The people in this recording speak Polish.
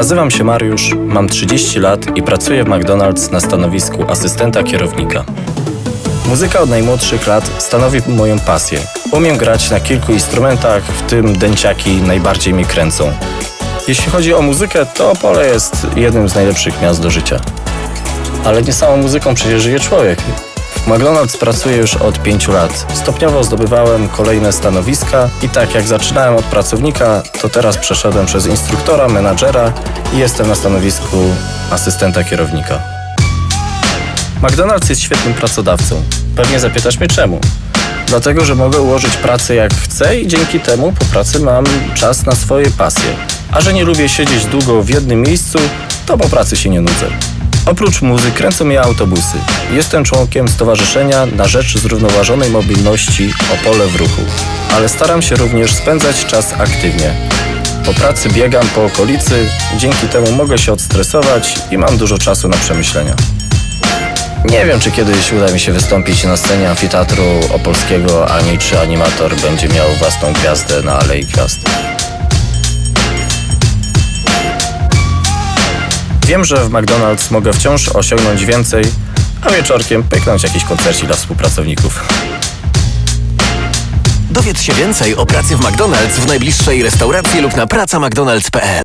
Nazywam się Mariusz, mam 30 lat i pracuję w McDonald's na stanowisku asystenta kierownika. Muzyka od najmłodszych lat stanowi moją pasję. Umiem grać na kilku instrumentach, w tym dęciaki najbardziej mnie kręcą. Jeśli chodzi o muzykę, to Opole jest jednym z najlepszych miast do życia. Ale nie samą muzyką przecież żyje człowiek. McDonald's pracuję już od 5 lat. Stopniowo zdobywałem kolejne stanowiska i tak jak zaczynałem od pracownika, to teraz przeszedłem przez instruktora, menadżera i jestem na stanowisku asystenta kierownika. McDonald's jest świetnym pracodawcą. Pewnie zapytasz mnie czemu. Dlatego, że mogę ułożyć pracę jak chcę i dzięki temu po pracy mam czas na swoje pasje. A że nie lubię siedzieć długo w jednym miejscu, to po pracy się nie nudzę. Oprócz muzy kręcą mnie autobusy. Jestem członkiem Stowarzyszenia na Rzecz Zrównoważonej Mobilności Opole w Ruchu. Ale staram się również spędzać czas aktywnie. Po pracy biegam po okolicy, dzięki temu mogę się odstresować i mam dużo czasu na przemyślenia. Nie wiem, czy kiedyś uda mi się wystąpić na scenie amfiteatru opolskiego, ani czy animator będzie miał własną gwiazdę na Alei Gwiazd. Wiem, że w McDonald's mogę wciąż osiągnąć więcej, a wieczorkiem pyknąć jakiś koncercik dla współpracowników. Dowiedz się więcej o pracy w McDonald's w najbliższej restauracji lub na pracamcdonalds.pl